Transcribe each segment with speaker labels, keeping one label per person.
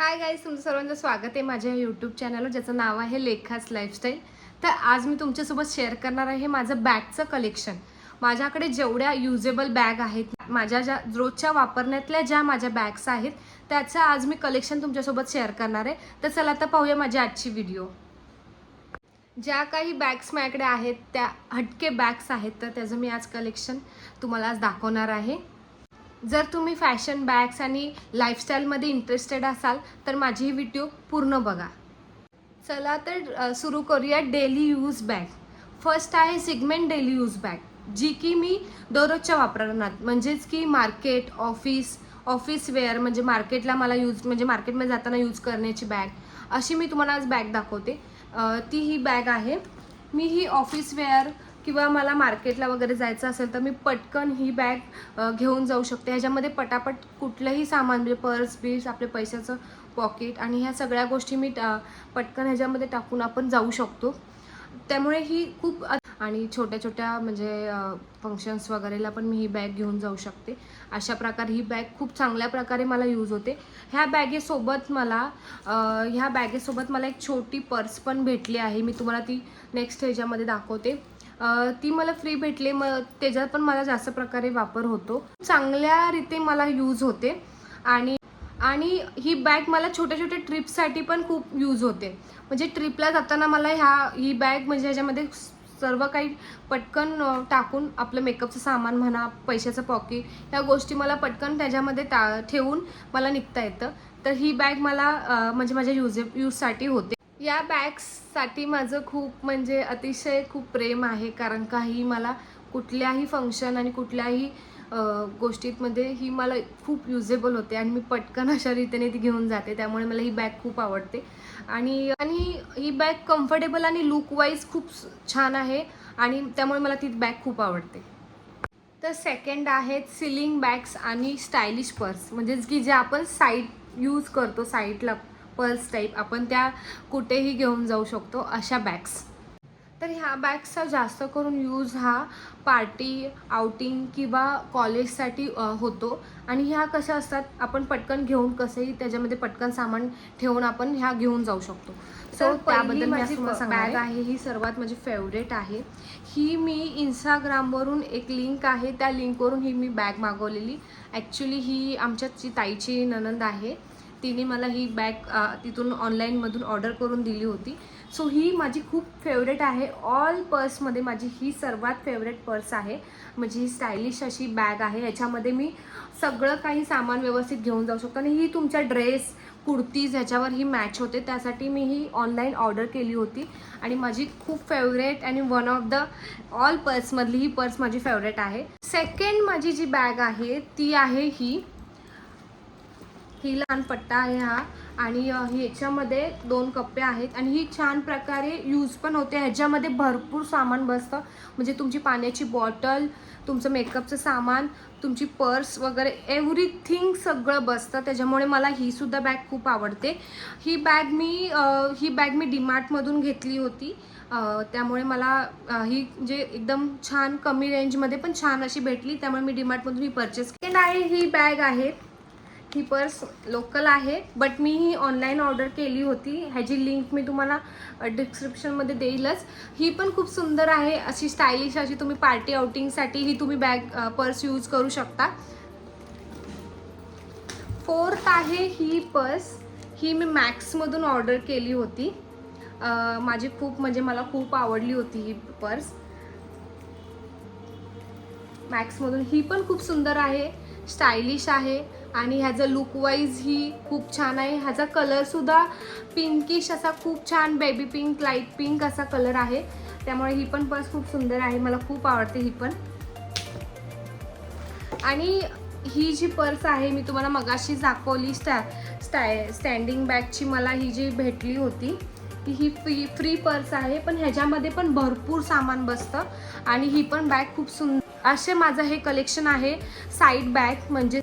Speaker 1: Hi guys तुमचं सर्वांचं स्वागत आहे माझ्या यूट्यूब चॅनलवर ज्याचं नाव आहे लेखास लाईफस्टाईल तर आज मी तुमच्यासोबत शेअर करणार आहे माझं बॅगचं कलेक्शन माझ्याकडे जेवढ्या युजेबल बॅग आहेत माझ्या ज्या रोजच्या वापरण्यातल्या ज्या माझ्या बॅग्स आहेत त्याचं आज मी कलेक्शन तुमच्यासोबत शेअर करणार आहे. तर चला आता पाहूया माझी आजची व्हिडिओ ज्या काही बॅग्स माझ्याकडे आहेत त्या हटके बॅग्स आहेत तर त्याचं मी आज कलेक्शन तुम्हाला आज दाखवणार आहे. जर तुम्ही फॅशन बॅग्स आणि लाईफस्टाईलमध्ये इंटरेस्टेड असाल तर माझी ही व्हिडिओ पूर्ण बघा. चला तर सुरू करूया डेली यूज बॅग फर्स्ट आहे सिगमेंट डेली यूज बॅग जी की मी दररोजच्या वापरणार म्हणजेच की मार्केट ऑफिस ऑफिस वेअर म्हणजे मार्केटला मला यूज म्हणजे मार्केटमध्ये जाताना यूज करण्याची बॅग अशी मी तुम्हाला आज बॅग दाखवते. ती ही बॅग आहे. मी ही ऑफिस वेअर किंवा मला मार्केटला वगैरे जायचं असेल तर मी पटकन ही बॅग घेऊन जाऊ शकते. ह्याच्यामध्ये पटापट कुठलंही सामान म्हणजे पर्स बिर्स आपले पैशाचं पॉकेट आणि ह्या सगळ्या गोष्टी मी टा- पटकन ह्याच्यामध्ये टाकून आपण जाऊ शकतो. त्यामुळे ही खूप आणि छोट्या छोट्या म्हणजे फंक्शन्स वगैरेला पण मी ही बॅग घेऊन जाऊ शकते. अशा प्रकारे ही बॅग खूप चांगल्या प्रकारे मला यूज होते. ह्या बॅगेसोबत मला ह्या बॅगेसोबत मला एक छोटी पर्स पण भेटली आहे. मी तुम्हाला ती नेक्स्ट ह्याच्यामध्ये दाखवते. ती मला फ्री भेटली. मग त्याच्यात पण मला जास्त प्रकारे वापर होतो. चांगल्या रीते मला यूज होते. आणि आणि ही बॅग मला छोट्या छोट्या ट्रिपसाठी पण खूप यूज होते. म्हणजे ट्रिपला जाताना मला ह्या ही बॅग म्हणजे ह्याच्यामध्ये सर्व काही पटकन टाकून आपलं मेकअपचं सामान म्हणा पैशाचं पॉकेट ह्या गोष्टी मला पटकन त्याच्यामध्ये टा ठेवून मला निघता येतं. तर ही बॅग मला म्हणजे माझ्या युजे यूजसाठी होते. या बॅग्ससाठी माझं खूप म्हणजे अतिशय खूप प्रेम आहे. कारण का ही मला कुठल्याही फंक्शन आणि कुठल्याही गोष्टीतमध्ये गोष्टींमध्ये ही मला खूप युजेबल होते आणि मी पटकन अशा रीतीने ती घेऊन जाते. त्यामुळे मला ही बॅग खूप आवडते. आणि आणि ही बॅग कम्फर्टेबल आणि लुकवाईज खूप छान आहे आणि त्यामुळे मला ती बॅग खूप आवडते. तर सेकंड आहेत सिलिंग बॅग्स आणि स्टायलिश पर्स म्हणजेच की जे आपण साईड यूज करतो साईडला पर्स टाईप आपण त्या कुठेही घेऊन जाऊ शकतो अशा बॅग्स तर ह्या बॅग्सचा जास्त करून यूज हा पार्टी आउटिंग किंवा कॉलेजसाठी होतो. आणि ह्या कशा असतात? आपण पटकन घेऊन कसंही त्याच्यामध्ये पटकन सामान ठेवून आपण ह्या घेऊन जाऊ शकतो. सो त्याबद्दल माझी बॅग आहे. ही सर्वात माझी फेवरेट आहे. ही मी इंस्टाग्रामवरून एक लिंक आहे. त्या लिंकवरून ही मी बॅग मागवलेली. ॲक्च्युली ही आमच्याची ताईची ननंद आहे. तिने मला ही बॅग तिथून ऑनलाईनमधून ऑर्डर करून दिली होती. सो ही माझी खूप फेवरेट आहे. ऑल पर्समध्ये माझी ही सर्वात फेवरेट पर्स आहे. म्हणजे ही स्टायलिश अशी बॅग आहे. याच्यामध्ये मी सगळं काही सामान व्यवस्थित घेऊन जाऊ शकतो. आणि ही तुमच्या ड्रेस कुर्तीज ह्याच्यावर ही मॅच होते. त्यासाठी मी ही ऑनलाईन ऑर्डर केली होती. आणि माझी खूप फेवरेट आणि वन ऑफ द ऑल पर्समधली ही पर्स माझी फेवरेट आहे. सेकंड माझी जी बॅग आहे ती आहे ही. ही लहान पट्टा आहे हा. आणि ह्याच्यामध्ये दोन कप्पे आहेत. आणि ही छान प्रकारे यूज पण होते. ह्याच्यामध्ये भरपूर सामान बसतं. म्हणजे तुमची पाण्याची बॉटल तुमचं मेकअपचं सामान तुमची पर्स वगैरे एव्हरीथिंग सगळं बसतं. त्याच्यामुळे मला ही सुद्धा बॅग खूप आवडते. ही बॅग मी ही बॅग मी डीमार्टमधून घेतली होती. त्यामुळे मला ही जे एकदम छान कमी रेंजमध्ये पण छान अशी भेटली. त्यामुळे मी डीमार्टमधून ही परचेस केली. आहे ही बॅग आहे. ही पर्स लोकल आहे बट मी ही ऑनलाईन ऑर्डर केली होती. ह्याची लिंक मी तुम्हाला डिस्क्रिप्शनमध्ये देईलच. ही पण खूप सुंदर आहे अशी स्टायलिश अशी तुम्ही पार्टी आउटिंगसाठी ही तुम्ही बॅग पर्स यूज करू शकता. फोर्थ आहे ही पर्स ही मी मॅक्समधून ऑर्डर केली होती. माझी खूप म्हणजे मला खूप आवडली होती ही पर्स मॅक्समधून ही पण खूप सुंदर आहे स्टायलिश आहे. आणि ह्याचं लुकवाईज ही खूप छान आहे. ह्याचा कलरसुद्धा पिंकिश असा खूप छान बेबी पिंक लाइट पिंक असा कलर आहे. त्यामुळे ही पण पर्स खूप सुंदर आहे. मला खूप आवडते ही पण. आणि ही जी पर्स आहे मी तुम्हाला मगाशी दाखवली स्टॅ स्टाय स्टँडिंग बॅगची मला ही जी भेटली होती ती ही फ्री फ्री पर्स आहे. पण ह्याच्यामध्ये पण भरपूर सामान बसतं आणि ही पण बॅग खूप सुंदर असे माझं हे कलेक्शन आहे. साईड बॅग म्हणजे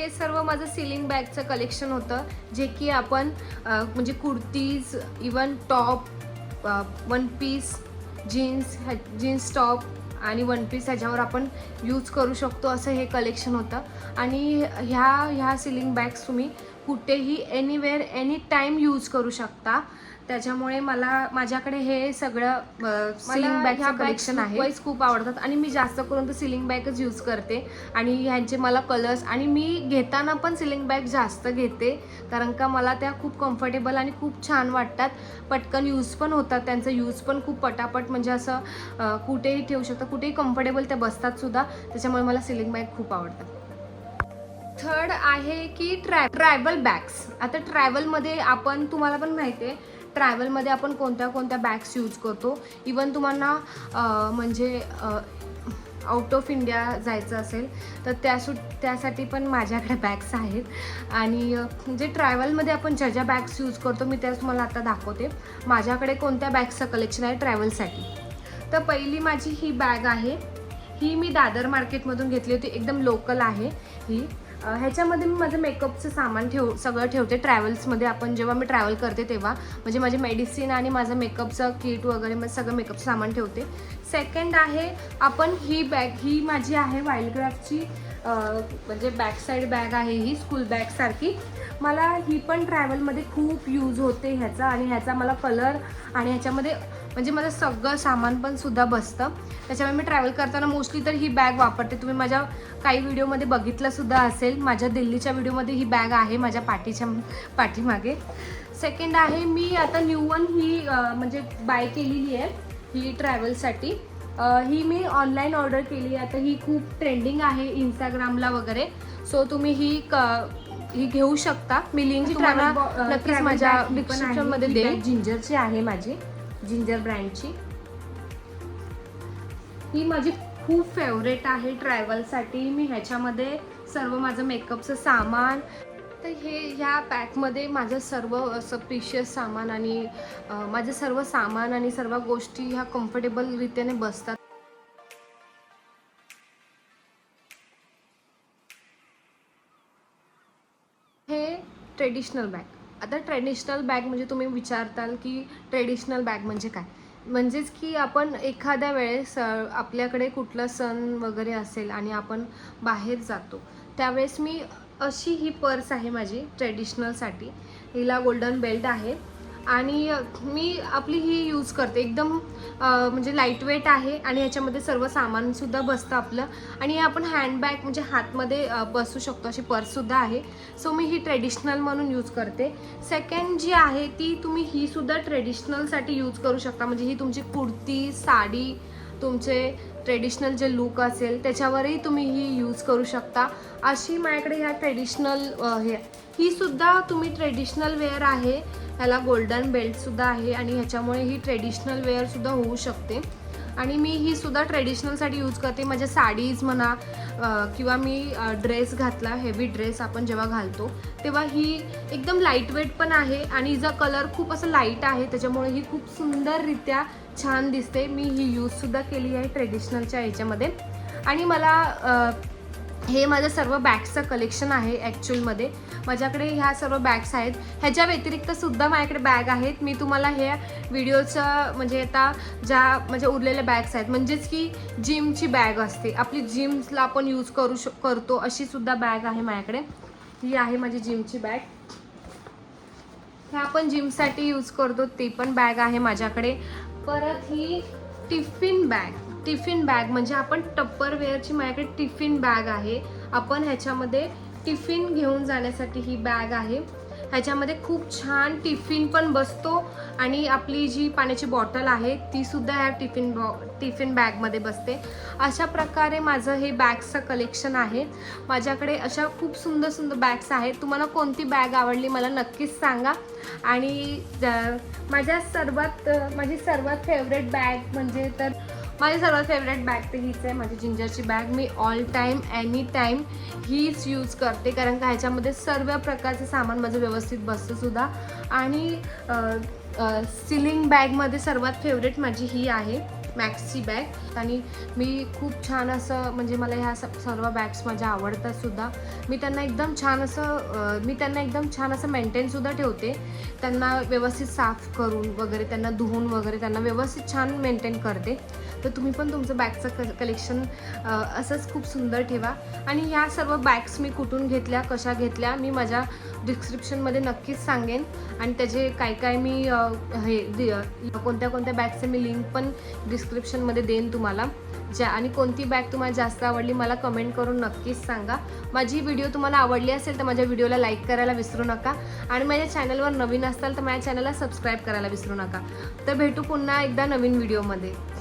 Speaker 1: हे सर्व माझं सिलिंग बॅगचं कलेक्शन होतं जे की आपण म्हणजे kurtis even top one piece jeans jeans top आणि वन पीस ह्याच्यावर आपण यूज करू शकतो असं हे कलेक्शन होतं. आणि ह्या ह्या सिलिंग बॅग्स तुम्ही कुठेही एनिवेअर एनी टाईम यूज करू शकता. त्याच्यामुळे मला माझ्याकडे हे सगळं सिलिंग बॅगचं कलेक्शन आहे. वाईज खूप आवडतात आणि मी जास्त करून तर सिलिंग बॅगच यूज करते. आणि ह्यांचे मला कलर्स आणि मी घेताना पण सिलिंग बॅग जास्त घेते. कारण का मला त्या खूप कम्फर्टेबल आणि खूप छान वाटतात. पटकन यूज पण होतात त्यांचा यूज पण खूप पटापट. म्हणजे असं कुठेही ठेवू शकता कुठेही कम्फर्टेबल त्या बसतात सुद्धा. त्याच्यामुळे मला सिलिंग बॅग खूप आवडतात. थर्ड आहे की ट्रॅ ट्रॅव्हल बॅग्स आता ट्रॅव्हलमध्ये आपण तुम्हाला पण माहिती आहे ट्रॅव्हलमध्ये आपण कोणत्या कोणत्या बॅग्स यूज करतो? इवन तुम्हाला म्हणजे आउट ऑफ इंडिया जायचं असेल तर त्या सु त्यासाठी पण माझ्याकडे बॅग्स आहेत. आणि जे ट्रॅव्हलमध्ये आपण ज्या ज्या बॅग्स यूज करतो मी त्याच तुम्हाला आता दाखवते. माझ्याकडे कोणत्या बॅग्सचं कलेक्शन आहे ट्रॅव्हलसाठी? तर पहिली माझी ही बॅग आहे. ही मी दादर मार्केटमधून घेतली होती. एकदम लोकल आहे ही. ह्याच्यामध्ये मी माझं मेकअपचं सामान ठेव सगळं ठेवते. ट्रॅव्हल्समध्ये आपण जेव्हा मी ट्रॅव्हल करते तेव्हा म्हणजे माझे मेडिसिन आणि माझं मेकअपचं किट वगैरे मग सगळं मेकअपचं सामान ठेवते. सेकंड आहे आपण ही बॅग ही माझी आहे वाईल्डक्राफ्टची म्हणजे बॅक साईड बॅग आहे ही स्कूल बॅगसारखी मला ही पण ट्रॅव्हलमध्ये खूप यूज होते ह्याचा आणि ह्याचा मला कलर आणि ह्याच्यामध्ये म्हणजे माझं सगळं सामान पण सुद्धा बसतं. त्याच्यामुळे मी ट्रॅव्हल करताना मोस्टली तर ही बॅग वापरते. तुम्ही माझ्या काही व्हिडिओमध्ये बघितलं सुद्धा असेल. माझ्या दिल्लीच्या व्हिडिओमध्ये ही बॅग आहे माझ्या पाठीच्या पाठीमागे. सेकंड आहे मी आता न्यू वन ही म्हणजे बाय केलेली आहे ही ट्रॅव्हलसाठी ही मी ऑनलाईन ऑर्डर केली आहे. आता ही खूप ट्रेंडिंग आहे इंस्टाग्रामला वगैरे. सो तुम्ही ही क- ही घेऊ शकता. मी लिंक नक्कीच माझ्या डिस्क्रिप्शनमध्ये देईन जिंजरची आहे माझी. जिंजर ब्रँडची. ही माझी खूप फेवरेट आहे ट्रॅव्हलसाठी. मी ह्याच्यामध्ये सर्व माझं मेकअपचं सामान तर हे ह्या पॅकमध्ये माझं सर्व असं प्रिशियस सामान आणि माझं सर्व सामान आणि सर्व गोष्टी ह्या कम्फर्टेबल रीतीने बसतात. हे ट्रेडिशनल बॅग आता ट्रेडिशनल बॅग म्हणजे तुम्ही विचारताल की ट्रेडिशनल बॅग म्हणजे काय? म्हणजेच की आपण एखाद्या वेळेस आपल्याकडे कुठला सण वगैरे असेल आणि आपण बाहेर जातो त्यावेळेस मी अशी ही पर्स आहे माझी ट्रेडिशनलसाठी हिला गोल्डन बेल्ट आहे. आणि मी आपली ही यूज करते. एकदम म्हणजे लाईटवेट आहे आणि ह्याच्यामध्ये सर्व सामानसुद्धा बसतं आपलं. आणि हे आपण हँडबॅग म्हणजे हातमध्ये बसू शकतो. अशी पर्ससुद्धा आहे. सो मी ही ट्रेडिशनल म्हणून यूज करते. सेकंड जी आहे ती तुम्ही ही सुद्धा ट्रेडिशनलसाठी यूज करू शकता. म्हणजे ही तुमची कुर्ती साडी तुमचे ट्रेडिशनल जे लुक असेल त्याच्यावरही तुम्ही ही यूज करू शकता. अशी माझ्याकडे ह्या ट्रेडिशनल हे ही सुद्धा तुम्ही ट्रेडिशनल वेअर आहे. ह्याला गोल्डन बेल्टसुद्धा आहे आणि ह्याच्यामुळे ही ट्रेडिशनल वेअरसुद्धा होऊ शकते. आणि मी ही सुद्धा ट्रेडिशनलसाठी यूज करते. माझ्या साडीज म्हणा किंवा मी ड्रेस घातला हेवी ड्रेस आपण जेव्हा घालतो तेव्हा ही एकदम लाइट वेट पण आहे आणि हिचा कलर खूप असं लाइट आहे. त्याच्यामुळे ही खूप सुंदररित्या छान दिसते. मी ही यूजसुद्धा केली आहे ट्रेडिशनलच्या याच्यामध्ये. आणि मला हे माझं सर्व बॅग्सचं कलेक्शन आहे ॲक्च्युअलमध्ये माझ्याकडे ह्या सर्व बॅग्स आहेत. ह्याच्या व्यतिरिक्त सुद्धा माझ्याकडे बॅग आहेत. मी तुम्हाला हे व्हिडिओचं म्हणजे आता ज्या म्हणजे उरलेल्या बॅग्स आहेत. म्हणजेच की जिमची बॅग असते. आपली जिम्सला आपण यूज करू श करतो अशीसुद्धा बॅग आहे माझ्याकडे. ही आहे माझी जिमची बॅग हे आपण जिमसाठी यूज करतो. ते पण बॅग आहे माझ्याकडे. परत ही टिफिन बॅग. टिफिन बॅग म्हणजे आपण टप्परवेअरची माझ्याकडे टिफिन बॅग आहे. आपण ह्याच्यामध्ये टिफिन घेऊन जाण्यासाठी ही बॅग आहे. ह्याच्यामध्ये खूप छान टिफिन पण बसतो आणि आपली जी पाण्याची बॉटल आहे ती सुद्धा ह्या टिफिन बॉ टिफिन बॅगमध्ये बसते. अशा प्रकारे माझं हे बॅग्सचं कलेक्शन आहे. माझ्याकडे अशा खूप सुंदर सुंदर बॅग्स आहेत. तुम्हाला कोणती बॅग आवडली मला नक्कीच सांगा. आणि माझ्या सर्वात माझी सर्वात फेवरेट बॅग म्हणजे तर माझी सर्वात फेवरेट बॅग तर हीच आहे माझी जिंजरची बॅग मी ऑल टाईम एनी टाईम हीच यूज करते. कारण का ह्याच्यामध्ये सर्व प्रकारचं सामान माझं व्यवस्थित बसतं सुद्धा. आणि सिलिंग बॅगमध्ये सर्वात फेवरेट माझी ही आहे. मॅक्सची बॅग आणि मी खूप छान असं म्हणजे मला ह्या स- सर्व बॅग्स माझ्या आवडतात सुद्धा. मी त्यांना एकदम छान असं मी त्यांना एकदम छान असं मेंटेनसुद्धा ठेवते. त्यांना व्यवस्थित साफ करून वगैरे त्यांना धुवून वगैरे त्यांना व्यवस्थित छान मेंटेन करते. तर तुम्ही पण तुमचं बॅगचं क कलेक्शन असंच खूप सुंदर ठेवा. आणि ह्या सर्व बॅग्स मी कुठून घेतल्या कशा घेतल्या मी माझ्या डिस्क्रिप्शनमध्ये नक्कीच सांगेन. आणि त्याचे काय काय मी हे दि- कोणत्या कोणत्या बॅगचे मी लिंक पण डिस्क्रिप्शनमध्ये देईन तुम्हाला. ज्या आणि कोणती बॅग तुम्हाला जास्त आवडली मला कमेंट करून नक्कीच सांगा. माझी व्हिडिओ तुम्हाला आवडली असेल तर माझ्या व्हिडिओला लाईक करायला विसरू नका. आणि माझ्या चॅनलवर नवीन असाल तर माझ्या चॅनलला सबस्क्राईब करायला विसरू नका. तर भेटू पुन्हा एकदा नवीन व्हिडिओमध्ये